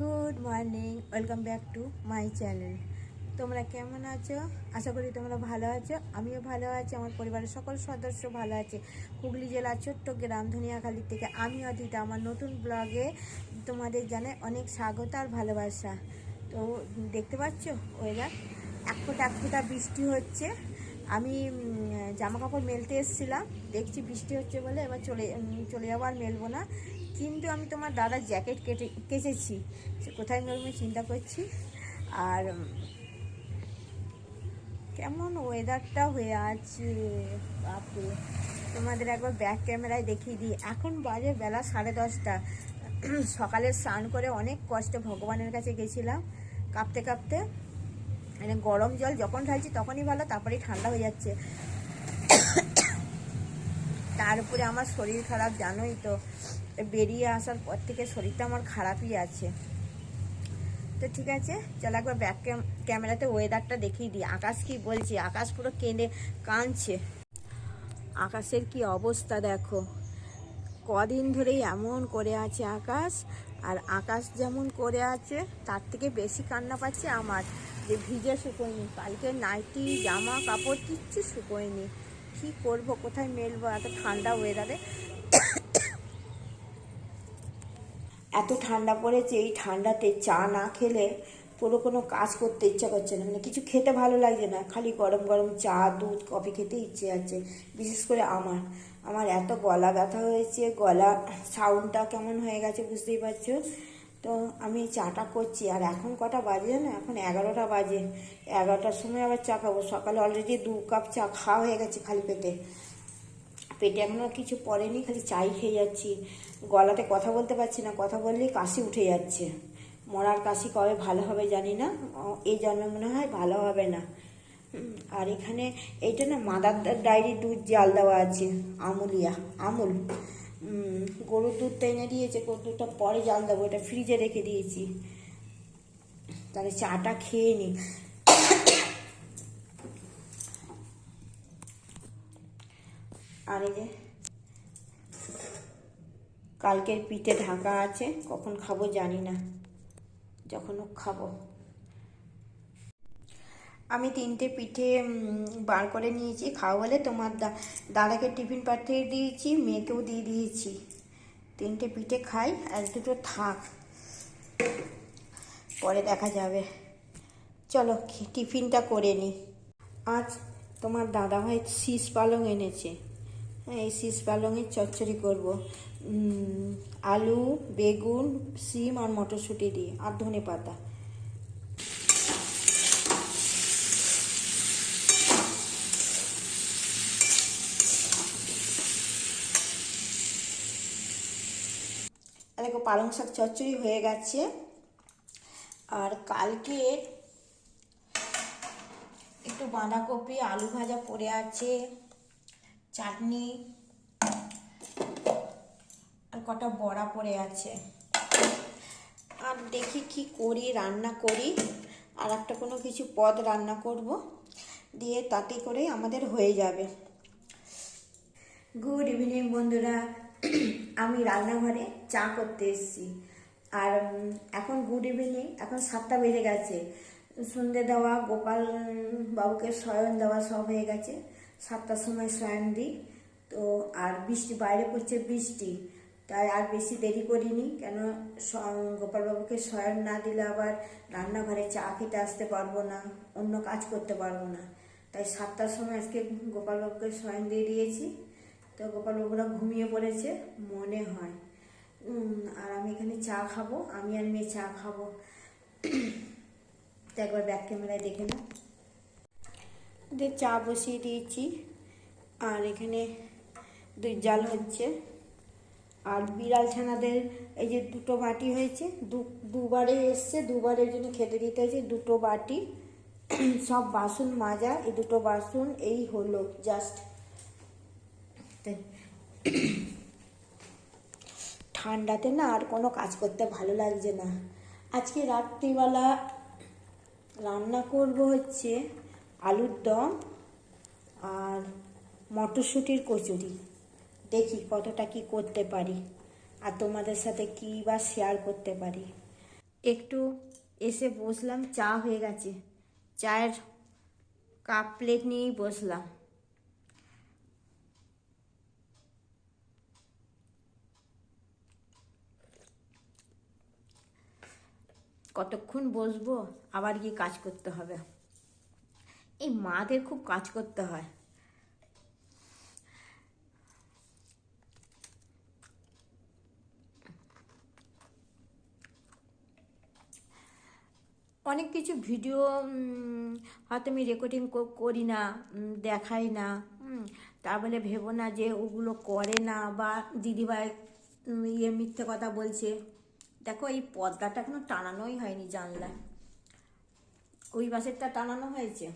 Good morning, welcome back to my channel. তোমরা কেমন আছো? আশা করি তোমরা ভালো আছো, আমিও ভালো আছি, আমার পরিবারের সকল সদস্য ভালো আছে। হুগলি জেলার ছোট্ট গ্রাম ধনিয়াখালি থেকে আমি অদিতা, আমার নতুন ব্লগে তোমাদের জানাই অনেক স্বাগত আর ভালোবাসা। তো দেখতে পাচ্ছ ওয়েদার এক ফোঁটা এক ফোঁটা বৃষ্টি হচ্ছে। আমি জামা কাপড় মেলতে এসেছিলাম। দেখছি বৃষ্টি হচ্ছে বলে এবার চলে চলে যাব আর মেলবো না। কিন্তু আমি তোমার দাদার জ্যাকেট কেটে, কেচেছি। সে কোথায় মেলবো চিন্তা করছি। আর কেমন ওয়েদারটা হয়ে আছে, বাপরে। তোমাদের একবার ব্যাক ক্যামেরায় দেখিয়ে দিই। এখন বাজে বেলা সাড়ে দশটা। সকালে স্নান করে অনেক কষ্টে ভগবানের কাছে গেছিলাম। কাঁপতে কাঁপতে মানে গরম জল যখন ঢালছি তখনই ভালো, তারপরেই ঠান্ডা হয়ে যাচ্ছে। তার উপরে আমার শরীর খারাপ, জানোই তো। বেরিয়ে আসার পর থেকে শরীরটা আমার খারাপই আছে। তো ঠিক আছে, চলো একবার ব্যাক ক্যামেরাতে ওয়েদারটা দেখিয়ে দিই। আকাশ কি বলছে? আকাশ পুরো কেঁদে কাঁদছে। আকাশের কি অবস্থা দেখো। কদিন ধরেই এমন করে আছে আকাশ, আর আকাশ যেমন করে আছে, তার থেকে বেশি কান্না পাচ্ছে আমার। যে ভিজে শুকোয়নি, কালকে নাইটি, জামা, কাপড় কিচ্ছু শুকোয়নি। কী করব, কোথায় মেলবো, এত ঠান্ডা ওয়েদারে এত ঠান্ডা পড়েছে, এই ঠান্ডাতে চা না খেলে পুরো কোনো কাজ করতে ইচ্ছা করছে না। মানে কিছু খেতে ভালো লাগছে না, খালি গরম গরম চা, দুধ, কফি খেতে ইচ্ছে আছে বিশেষ করে আমার। আমার এত গলা ব্যথা হয়েছে, গলা সাউন্ডটা কেমন হয়ে গেছে বুঝতেই পারছ? তো আমি চাটা করছি। আর এখন কটা বাজে না এখন এগারোটা বাজে। এগারোটার সময় আবার চা খাব। সকালে অলরেডি দু কাপ চা খাওয়া হয়ে গেছে খালি পেটে। পেটে এখনও কিছু পড়েনি, খালি চাই খেয়ে যাচ্ছি। গলাতে কথা বলতে পারছি না। কথা বললেই কাশি উঠে যাচ্ছে। মরার কাশি কবে ভালো হবে জানি না। এই জন্মে মনে হয় ভালো হবে না। আর এখানে এইটা না মাদার ডায়েরি দুধ জাল দেওয়া আছে। আমুলিয়া। আমুল। গরুর দুধটা এনে দিয়েছে, গরুর দুধটা পরে জাল দেবো, এটা ফ্রিজে রেখে দিয়েছি। তাহলে চাটা খেয়ে নিই আর এই যে, কালকের পিঠে ঢাকা আছে, কখন খাব জানি না, যখন খাব। আমি তিনটে পিঠে বার করে নিয়েছি। খাওয়া বলে তোমার দাদাকে টিফিন পাঠিয়ে দিয়েছি, মেয়েকেও দিয়ে দিয়েছি। তিনটে পিঠে খাই, আর দুটো থাক। পরে দেখা যাবে। চলো টিফিনটা করে নিই আজ তোমার দাদাভাই শীষ পালং এনেছে। এই শীষ পালংয়ের চচ্চড়ি করব। আলু, বেগুন, সিম আর মটরশুঁটি দিয়ে, আর ধনে পাতা পালং শাক চচ্চড়ি হয়ে গেছে। আর কালকে একটু বাঁধাকপি, আলু ভাজা পড়ে আছে, চাটনি, আর কটা বড়া পড়ে আছে। আর দেখি কি করি, রান্না করি। আর একটা কোনো কিছু পদ রান্না করব, দিয়ে তাতে করে আমাদের হয়ে যাবে। গুড ইভিনিং বন্ধুরা। আমি রান্নাঘরে চা করতে এসেছি। আর এখন গুড ইভিনিং এখন সাতটা বেজে গেছে। সন্ধে দেওয়া, গোপাল বাবুকে শয়ন দেওয়া সব হয়ে গেছে। সাতটার সময় শয়ন দিই। তো, আর বৃষ্টি, বাইরে পড়ছে বৃষ্টি। তাই আর বেশি দেরি করিনি, কেন গোপালবাবুকে শয়ন না দিলে আবার রান্নাঘরে চা খেতে আসতে পারব না, অন্য কাজ করতে পারব না। তাই সাতটার সময় আজকে গোপালবাবুকে শয়ন দিয়ে দিয়েছি। তো গোপালবাবুরা ঘুমিয়ে পড়েছে, মনে হয়। আর আমি এখানে চা খাব, আমি আর মেয়ে চা খাব। তো একবার ব্যাক ক্যামেরায় দেখে না চা বসিয়ে দিয়েছি, আর এখানে দুই জাল হচ্ছে। আর বিড়াল ছানাদের এই যে দুটো বাটি হয়েছে, দু, দুবারে এসছে, দুবারের জন্য খেতে দিতে হয়েছে দুটো বাটি। সব বাসন মাজা, এই দুটো বাসন, এই হলো জাস্ট ঠান্ডাতে না আর কোনো কাজ করতে ভালো লাগছে না। আজকে রাত্রিবেলা রান্না করব হচ্ছে আলুর দম আর মটরশুঁটির কচুরি। দেখি কতটা কি করতে পারি আর তোমাদের সাথে কী বা শেয়ার করতে পারি। একটু এসে বসলাম, চা হয়ে গেছে। চায়ের কাপ প্লেট নিয়েই বসলাম। কতক্ষণ বসবো? আবার গিয়ে কাজ করতে হবে। এই মাদের খুব কাজ করতে হয়। অনেক কিছু ভিডিও হয়তো আমি রেকর্ডিং করি না দেখাই না তা বলে ভেবো না যে ওগুলো করে না বা দিদিভাই ইয়ে মিথ্যে কথা বলছে। দেখো এই পর্দাটা এখনও টানানোই হয়নি জানলায়। ওই পাশেরটা টানানো হয়েছে,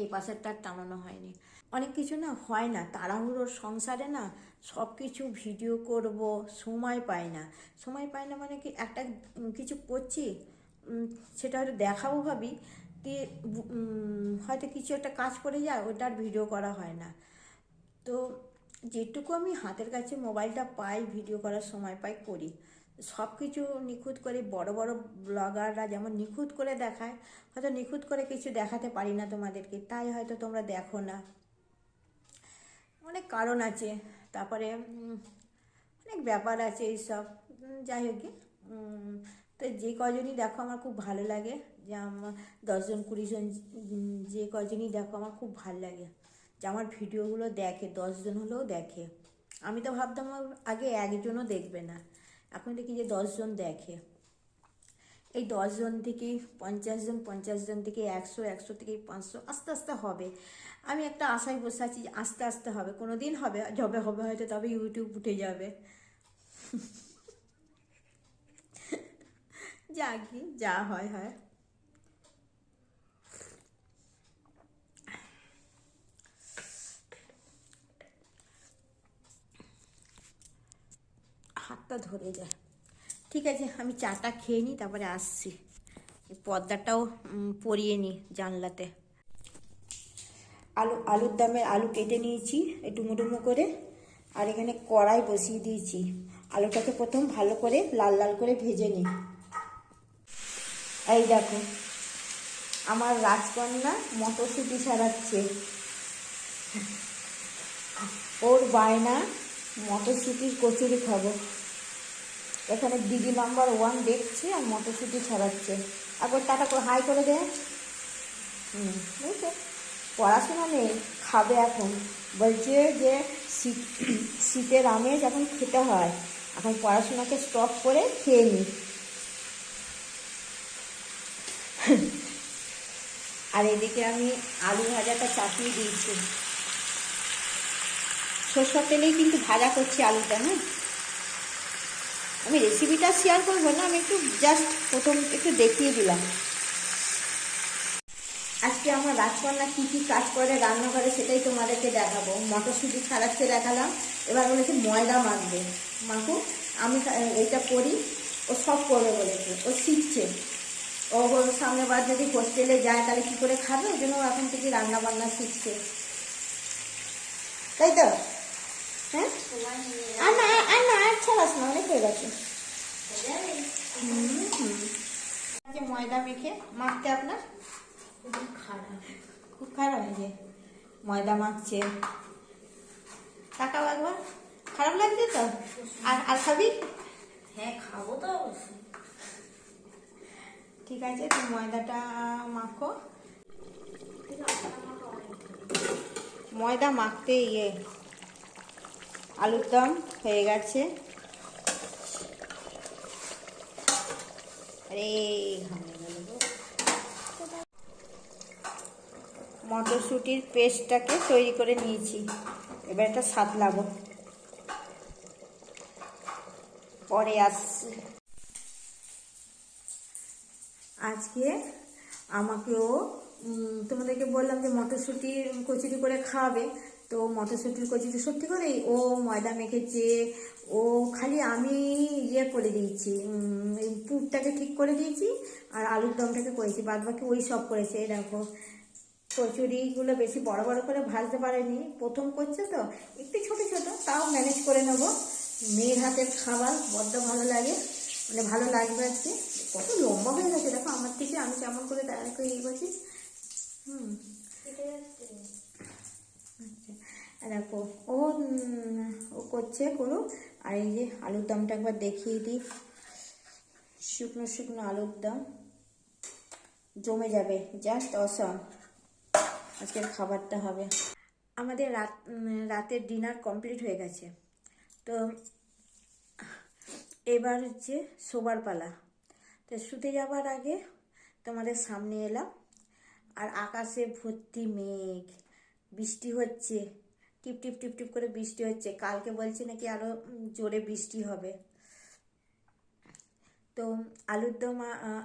এই পাশেরটা টানানো হয়নি। অনেক কিছু না হয় না, তাড়াহুড়োর সংসারে না সব কিছু ভিডিও করব, সময় পাই না। সময় পাই না মানে কি একটা কিছু করছি সেটা হয়তো দেখাবো ভাবি দিয়ে হয়তো কিছু একটা কাজ করে যায় ওটা আর ভিডিও করা হয় না। তো যেটুকু আমি হাতের কাছে মোবাইলটা পাই, ভিডিও করার সময় পাই করি। সব কিছু নিখুঁত করে বড় বড় ব্লগাররা যেমন নিখুঁত করে দেখায়, হয়তো নিখুঁত করে কিছু দেখাতে পারি না তোমাদেরকে, তাই হয়তো তোমরা দেখো না। অনেক কারণ আছে, তারপরে অনেক ব্যাপার আছে এইসব। যাই হোক তো যে কজনই দেখো আমার খুব ভালো লাগে, যে আমার দশজন কুড়িজন যে কজনই দেখো আমার খুব ভালো লাগে। যে আমার ভিডিওগুলো দেখে, দশজন হলেও দেখে। আমি তো ভাবতাম আগে একজনও দেখবে না। এখন দেখি যে দশজন দেখে? এই দশজন থেকে পঞ্চাশ জন পঞ্চাশ জন থেকে একশো একশো থেকে পাঁচশো, আস্তে আস্তে হবে। আমি একটা আশায় বসে আছি আস্তে আস্তে হবে। কোনো দিন হবে, যবে হবে হয়তো, তবে ইউটিউব উঠে যাবে। যা কি যা হয় হয়। হাতটা ধরে যায়। ঠিক আছে, আমি চাটা খেয়ে নিই তারপরে আসছি। পর্দাটাও পরিয়ে নিই জানলাতে। আলু, আলুর দামে আলু কেটে নিয়েছি একটু মুডুমো করে। আর এখানে কড়াই বসিয়ে দিয়েছি। আলুটাকে প্রথম ভালো করে লাল লাল করে ভেজে নিই এই দেখো, আমার রাজকন্যা মটরশুঁটি ছাড়াচ্ছে। ওর বায়না মটরশুঁটির কচুরি খাব। এখানে দিদি নাম্বার ওয়ান দেখছে আর মটরশুঁটি ছড়াচ্ছে। একবার টাটা করে হাই করে দে। হুম বুঝছ পড়াশোনা নেই, খাবে এখন। বলছে যে শীত শীতের আমেজ এখন খেতে হয়, এখন পড়াশোনাকে স্টপ করে খেয়ে নি। আর এদিকে আমি আলু ভাজাটা চাপিয়ে দিয়েছি। সরষের তেলেই কিন্তু ভাজা করছি আলুটা হ্যাঁ? আমি রেসিপিটা শেয়ার করব না আমি একটু জাস্ট প্রথম একটু দেখিয়ে দিলাম। আজকে আমার রাজকন্যা কী কী কাজ করে রান্না করে সেটাই তোমাদেরকে দেখাবো। মটরশুঁটি ছাড়াচ্ছে দেখালাম এবার বলেছে ময়দা মাখবে। মাখু আমি এটা করি ও সব করবে বলেছে ও শিখছে। ও সামনে বার যদি হোস্টেলে যায় তাহলে কী করে খাবে? ওই জন্য এখন থেকে রান্না বান্না শিখছে। তাই তো? হ্যাঁ? আর না না না অনেক হয়ে গেছে। যে ময়দা মেখে মাখতে আপনার? খারাপ। খুব খারাপ হয়েছে ময়দা মাখছে। তাকাও একবার। খারাপ লাগছে তো? আর আর খাবি? হ্যাঁ খাব তো ঠিক আছে তুমি ময়দাটা মাখো। ময়দা মাখতে ইয়ে আলুর দম হয়ে গেছে। আরে। মটরশুঁটির পেস্টটাকে তৈরি করে নিয়েছি। এবার এটা সাতলাবো। পরে আসছি। আজকে আমাকেও তোমাদেরকে বললাম যে মটরশুঁটি কচুরি করে খাওয়াবে। তো মটরশুঁটির কচুরি সত্যি করেই ও ময়দা মেখেছে ও খালি আমি ইয়ে করে দিয়েছি পুরটাকে ঠিক করে দিয়েছি আর আলুর দমটাকে করেছি। বাদ বাকি ওই সব করেছে দেখো। কচুরিগুলো বেশি বড় বড় করে ভাজতে পারেনি। প্রথম করছে তো, একটু ছোট ছোট, তাও ম্যানেজ করে নেব। মেয়ের হাতের খাবার বড্ড ভালো লাগে মানে ভালো লাগবে আজকে। কত লম্বা হয়ে গেছে, দেখো, আমার থেকে আমি কেমন করে দাঁড়া করে ইয়ে করছি হুম কেটে যাচ্ছে আচ্ছা আর দেখো, ও ও করছে করুক আর এই যে আলুর দমটা একবার দেখিয়ে দিই। শুকনো শুকনো আলুর দম। জমে যাবে জাস্ট অসম আজকের খাবারটা হবে। আমাদের রাত রাতের ডিনার কমপ্লিট হয়ে গেছে। তো, এবার হচ্ছে শোবার পালা। তো শুতে যাবার আগে তোমাদের সামনে এলাম। আর আকাশে ভর্তি মেঘ, বৃষ্টি হচ্ছে। টিপ টিপ টিপ টিপ করে বৃষ্টি হচ্ছে। কালকে বলছে নাকি আরও উম, জোরে বৃষ্টি হবে। তো আলুর দম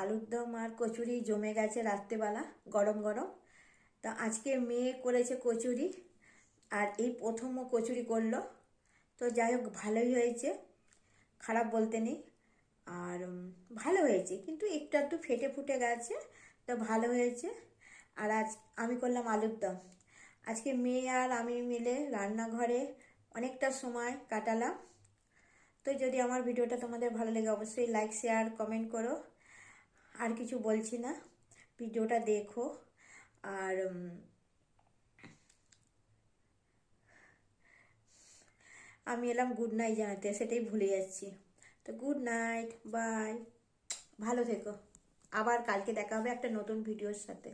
আলুর দম আর কচুরি জমে গেছে রাত্রেবেলা গরম গরম। তা আজকে মেয়ে করেছে কচুরি আর এই প্রথমও কচুরি করল। তো যাই হোক ভালোই হয়েছে। খারাপ বলতে নেই। আর ভালো হয়েছে কিন্তু একটু একটু ফেটে ফুটে গেছে। তো ভালো হয়েছে। আর আজ আমি করলাম আলুর দম। আজকে মেয়ে আর আমি মিলে রান্নাঘরে অনেকটা সময় কাটালাম। তো যদি আমার ভিডিওটা তোমাদের ভালো লাগে, অবশ্যই লাইক শেয়ার কমেন্ট করো। আর কিছু বলছি না, ভিডিওটা দেখো। আর আমি এলাম গুড নাইট জানাতে, সেটাই ভুলে যাচ্ছি। তো গুড নাইট বাই ভালো থেকো। আবার কালকে দেখা হবে একটা নতুন ভিডিওর সাথে।